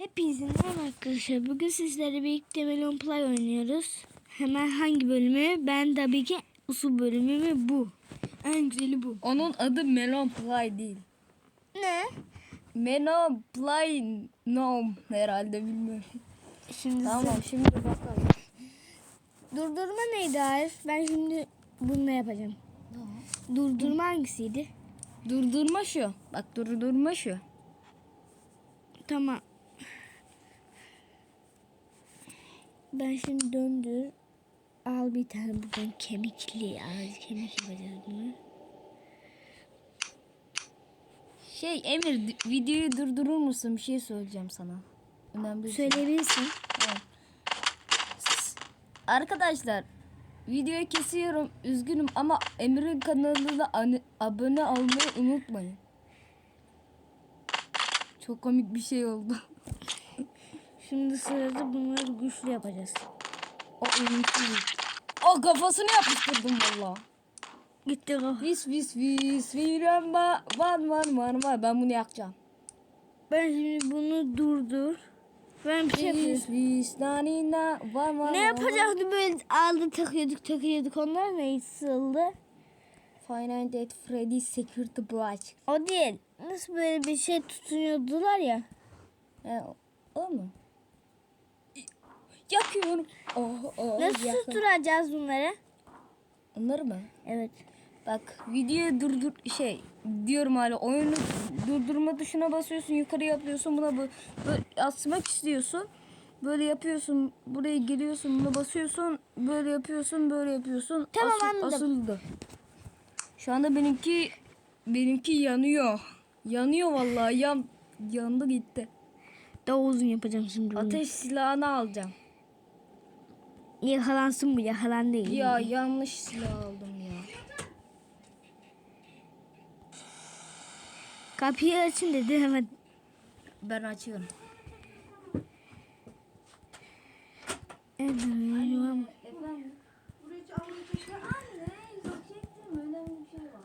Hepinize merhaba arkadaşlar. Bugün sizlerle birlikte Melon Play oynuyoruz. Hemen hangi bölümü? Ben tabii ki usul bölümü mü bu? En güzeli bu. Onun adı Melon Play değil. Ne? Melon Play no herhalde bilmiyorum. Şimdi Tamam şimdi bakalım. durdurma neydi Arif? Ben şimdi bunu yapacağım. Durdurma hangisiydi? Durdurma şu. Bak durdurma şu. Tamam. Ben şimdi döndür. Al bir tane buradan kemikli. Al kemik yapacağız bunu. Şey Emir videoyu durdurur musun? Bir şey söyleyeceğim sana. Önemli bir şey. Söyleyebilirsin. Arkadaşlar videoyu kesiyorum. Üzgünüm ama Emir'in kanalına abone olmayı unutmayın. Çok komik bir şey oldu. Şimdi sırada bunları güçlü yapacağız. O ölümsüz. O kafasını yapıştırdım valla. Gitti o. Vis vis vis viramba van van van van ben bunu yakacağım. Ben şimdi bunu durdur. Ben bir şey yapıyorum. Vis vis na van van Ne yapacaktı böyle aldı takıyorduk takıyorduk onlar nasıldı? Final Night at Freddy's Security Branch. O değil. Nasıl böyle bir şey tutunuyordular ya. O, o mu? Yakıyorum. Oh, oh, Nasıl yakın. susturacağız bunları? Onları mı? Evet. Bak videoyu durdur şey diyorum hala oyunu durdurma tuşuna basıyorsun yukarı yapıyorsun buna bu böyle asmak istiyorsun. Böyle yapıyorsun buraya geliyorsun buna basıyorsun böyle yapıyorsun böyle yapıyorsun. Tamam, Asıl- anladım. Asıldı. Şu anda benimki benimki yanıyor. Yanıyor vallahi yan yandı gitti. Daha uzun yapacağım şimdi. Ateş silahını alacağım. Yakalansın bu yakalan değil. Ya yanlış silah aldım ya. Kapıyı açın dedi hemen. Ben açıyorum. Evet, Efendim? Buraya. Anne, çektim. Önemli bir şey var.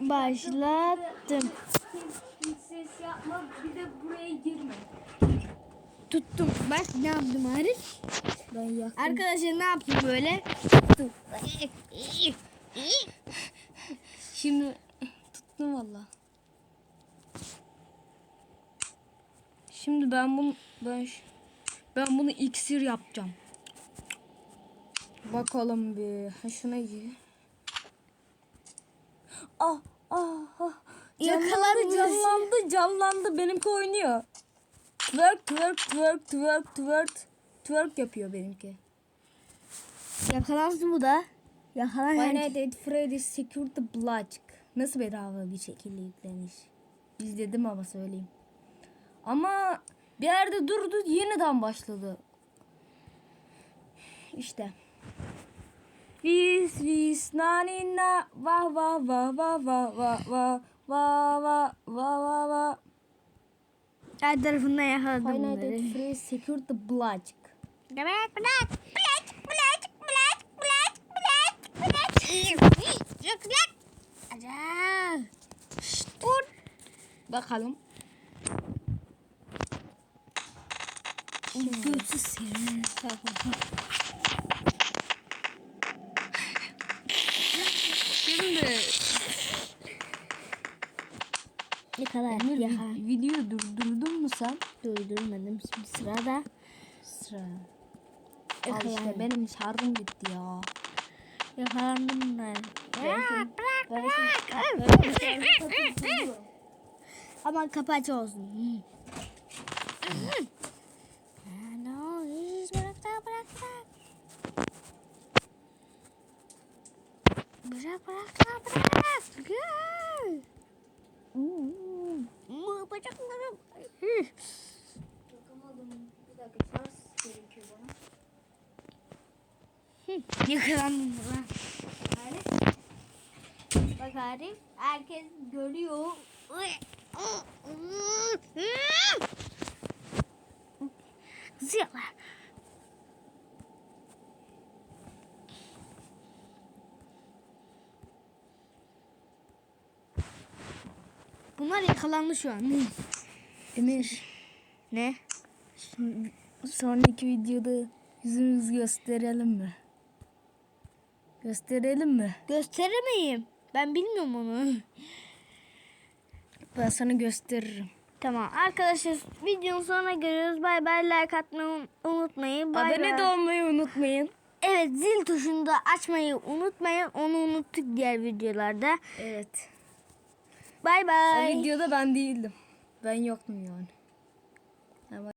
Başlattım. Ses yapma. Bir de buraya girme. Tuttum. Bak ne yaptım Arif? Ben yaktım. Arkadaşlar ne yaptım böyle? Tuttum. Şimdi tuttum valla. Şimdi ben bunu ben ben bunu iksir yapacağım. Bakalım bir. Ha şuna gir. Ah ah ah. Yakalandı. canlandı canlandı. Benimki oynuyor. Twerk twerk twerk twerk twerk twerk yapıyor benimki. Yakalansın bu da. Yakalan herkes. Nights at Freddy's Security Block. Nasıl bedava bir şekilde yüklenmiş. İzledim ama söyleyeyim. Ama bir yerde durdu yeniden başladı. İşte. Vis vis na ni na va va va va va va va va va va va va. Her tarafından yakaladım Finite bunları. and free secure the blacik. Demek black. Black. Black. Black. Black. Black. Black. Yok lan. Acaa. Dur. Bakalım. Götü senin. Ne kadar Emir yakala. vi- videoyu durdurdun mu sen? Durdurmadım. Şimdi sırada Sıra. Al işte benim şarjım bitti ya. yakalandım ben. Bırak bırak. Aman kapı aç olsun. No, bırak bırak bırak. Bırak bırak bırak bırak. Gel bacaklarım. Hı. Yakamadım. Bir dakika şans gerekiyor bana. Hı. Yakalandım buna. Bak Arif. Herkes görüyor. Zıyalar. Bunlar yakalandı şu an. Emir. Ne? Sonraki videoda yüzümüzü gösterelim mi? Gösterelim mi? Gösteremeyim. Ben bilmiyorum onu. Ben sana gösteririm. Tamam arkadaşlar videonun sonuna geliyoruz. Bay bay like atmayı un- unutmayın. Bay Abone de olmayı unutmayın. Evet zil tuşunu da açmayı unutmayın. Onu unuttuk diğer videolarda. Evet. Bay O bay. videoda ben değildim. Ben yoktum yani.